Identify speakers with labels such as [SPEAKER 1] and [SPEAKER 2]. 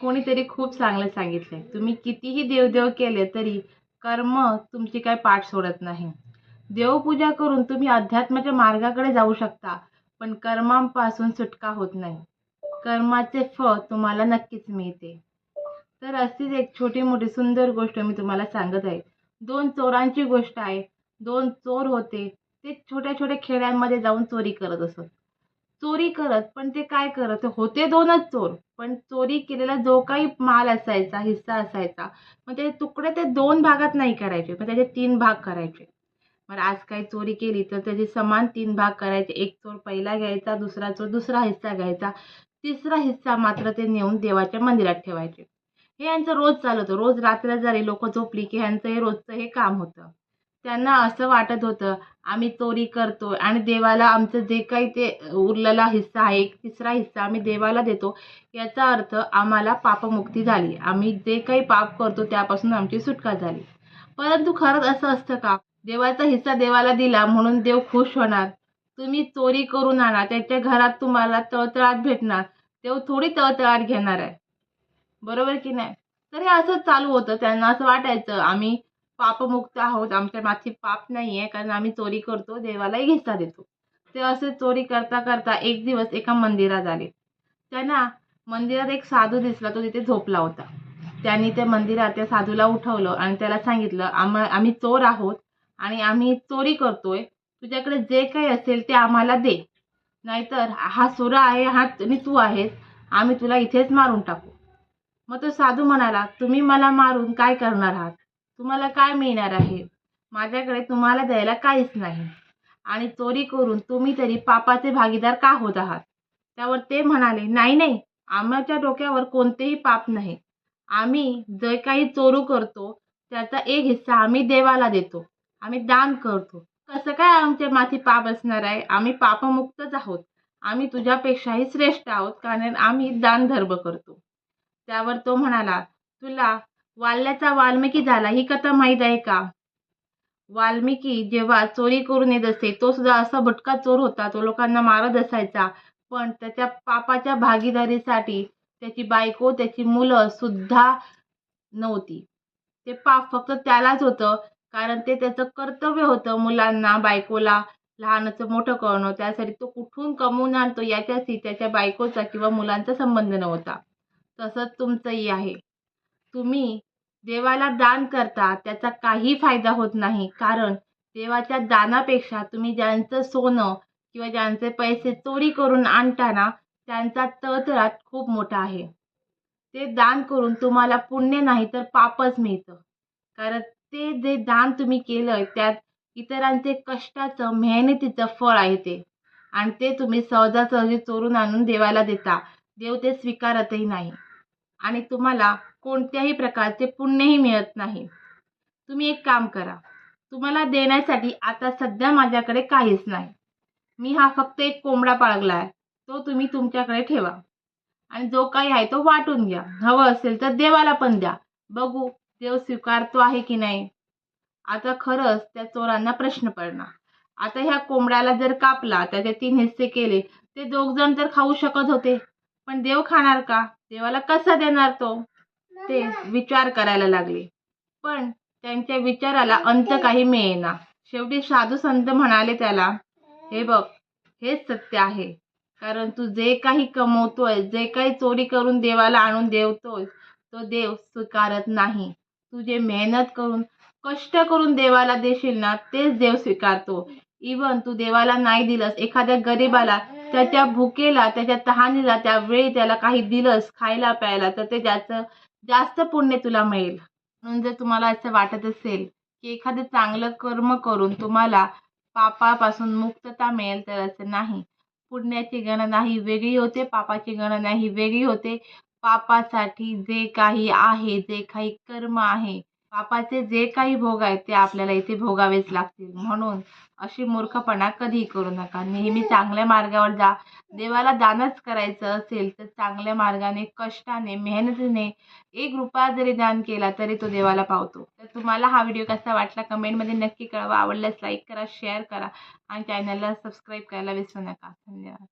[SPEAKER 1] कोणीतरी खूप चांगलं सांगितलंय तुम्ही कितीही देवदेव केले तरी कर्म तुमची काय पाठ सोडत नाही. देवपूजा करून तुम्ही अध्यात्माच्या मार्गाकडे जाऊ शकता पण कर्मांपासून सुटका होत नाही. कर्माचे फळ तुम्हाला नक्कीच मिळते. तर अशीच एक छोटी मोठी सुंदर गोष्ट मी तुम्हाला सांगत आहे. दोन चोरांची गोष्ट आहे. दोन चोर होते. ते छोट्या छोट्या खेड्यांमध्ये जाऊन चोरी करत असत. चोरी करत पण ते काय करत? होते दोनच चोर पण चोरी केलेला जो काही माल असायचा हिस्सा असायचा मग त्याचे तुकडे ते दोन भागात नाही करायचे पण त्याचे तीन भाग करायचे. मग आज काही चोरी केली तर त्याचे समान तीन भाग करायचे. एक चोर पहिला घ्यायचा दुसरा चोर दुसरा हिस्सा घ्यायचा. तिसरा हिस्सा मात्र ते नेऊन देवाच्या मंदिरात ठेवायचे. हे यांचं रोज चालत होतं. रोज रात्र जरी लोक झोपली की ह्यांचं हे रोजचं हे काम होतं. त्यांना असं वाटत होतं आम्ही चोरी करतो आणि देवाला आमचं जे काही ते उरलेला हिस्सा आहे एक तिसरा हिस्सा आम्ही देवाला देतो याचा अर्थ आम्हाला पापमुक्ती झाली. आम्ही जे काही पाप करतो त्यापासून आमची सुटका झाली. परंतु खरंच असं असतं का? देवाचा हिस्सा देवाला दिला म्हणून देव खुश होणार. तुम्ही चोरी करून आणा त्याच्या घरात तुम्हाला तळतळाट भेटणार. देव थोडी तळतळाट घेणार आहे. बरोबर की नाही? तर हे असंच चालू होतं. त्यांना असं वाटायचं आम्ही पापमुक्त आहोत. आमच्या माथी पाप नाही आहे कारण आम्ही चोरी करतो देवालाही घेता देतो. ते असे चोरी करता करता एक दिवस एका मंदिरात आले. त्यांना मंदिरात एक साधू दिसला तो तिथे झोपला होता. त्यांनी त्या मंदिरात त्या साधूला उठवलं आणि त्याला सांगितलं आम आम्ही चोर आहोत आणि आम्ही चोरी करतोय. तुझ्याकडे जे काही असेल ते आम्हाला दे. नाहीतर हा सुरा आहे हा आणि तू आहेस. आम्ही तुला इथेच मारून टाकू. मग तो साधू म्हणाला तुम्ही मला मारून काय करणार आहात? तुम्हाला काय मिळणार आहे? माझ्याकडे तुम्हाला द्यायला काहीच नाही. आणि चोरी करून तुम्ही तरी पापाचे भागीदार का होत आहात? त्यावर ते म्हणाले नाही नाही आम्हाच्या डोक्यावर कोणतेही पाप नाही. आम्ही जे काही चोरू करतो त्याचा एक हिस्सा आम्ही देवाला देतो. आम्ही दान करतो. कसं काय आमच्या माथी पाप असणार आहे? आम्ही पापमुक्तच आहोत. आम्ही तुझ्यापेक्षाही श्रेष्ठ आहोत कारण आम्ही दानधर्म करतो. त्यावर तो म्हणाला तुला वाल्याचा वाल्मिकी झाला ही कथा माहीत आहे का? वाल्मिकी जेव्हा चोरी करून येत असे तो सुद्धा असा भटका चोर होता तो लोकांना मारत असायचा. पण त्याच्या पापाच्या भागीदारीसाठी त्याची बायको त्याची मुलं सुद्धा नव्हती. ते पाप फक्त त्यालाच होतं कारण ते त्याचं कर्तव्य होतं मुलांना बायकोला लहानाचं मोठं करणं. त्यासाठी तो कुठून कमवून आणतो याच्याशी त्याच्या बायकोचा किंवा मुलांचा संबंध नव्हता. तसंच तुमचंही आहे. तुम्ही देवाला दान करता त्याचा काही फायदा होत नाही. कारण देवाच्या दानापेक्षा तुम्ही ज्यांचं सोनं किंवा ज्यांचे पैसे चोरी करून आणताना त्यांचा तळतळाट खूप मोठा आहे. ते दान करून तुम्हाला पुण्य नाही तर पापच मिळतं. कारण ते जे दान तुम्ही केलं त्यात इतरांचे कष्टाचं मेहनतीचं फळ आहे ते. आणि ते तुम्ही सहजासहजी चोरून आणून देवाला देता. देव ते स्वीकारतही नाही. आणि तुम्हाला कोणत्याही प्रकारचे पुण्यही मिळत नाही. तुम्ही एक काम करा. तुम्हाला देण्यासाठी आता सध्या माझ्याकडे काहीच नाही. मी हा फक्त एक कोंबडा पाळगला आहे तो तुम्ही तुमच्याकडे ठेवा. आणि जो काही आहे तो वाटून घ्या. हवं असेल तर देवाला पण द्या. बघू देव स्वीकारतो आहे की नाही? आता खरंच त्या चोरांना प्रश्न पडणार. आता ह्या कोंबड्याला जर कापला त्याचे तीन हिस्से केले ते दोघ जण तर खाऊ शकत होते. पण देव खाणार का? देवाला कसा देणार तो? ते विचार करायला लागले. पण त्यांच्या विचाराला अंत काही मिळेना. शेवटी साधू संत म्हणाले त्याला हे बघ हेच सत्य आहे. कारण तू जे काही कमवतोय जे काही चोरी करून देवाला आणून देवतोय तो देव स्वीकारत नाही. तू जे मेहनत करून कष्ट करून देवाला देशील ना तेच देव स्वीकारतो. इवन तू देवाला नाही दिलंस एखाद्या गरीबाला त्याच्या भुकेला त्याच्या तहानीला त्यावेळी त्याला काही दिलंस खायला प्यायला तर ते ज्याचं जास्त पुण्य तुला मिळेल. म्हणून जर तुम्हाला असं वाटत असेल की एखादं चांगलं कर्म करून तुम्हाला पापापासून मुक्तता मिळेल तर असं नाही. पुण्याची गणना ही वेगळी होते पापाची गणना ही वेगळी होते. पापासाठी जे काही आहे जे काही कर्म आहे पापाचे जे काही भोग आहेत ते आपल्याला इथे भोगावेच लागतील. म्हणून अशी मूर्खपणा कधीही करू नका. नेहमी चांगल्या मार्गावर जा. देवाला दानच करायचं असेल तर चांगल्या मार्गाने कष्टाने मेहनतीने एक रुपया जरी दान केला तरी तो देवाला पावतो. तर तुम्हाला हा व्हिडिओ कसा वाटला कमेंटमध्ये नक्की कळवा. आवडल्यास लाईक करा शेअर करा आणि चॅनलला सबस्क्राईब करायला विसरू नका. धन्यवाद.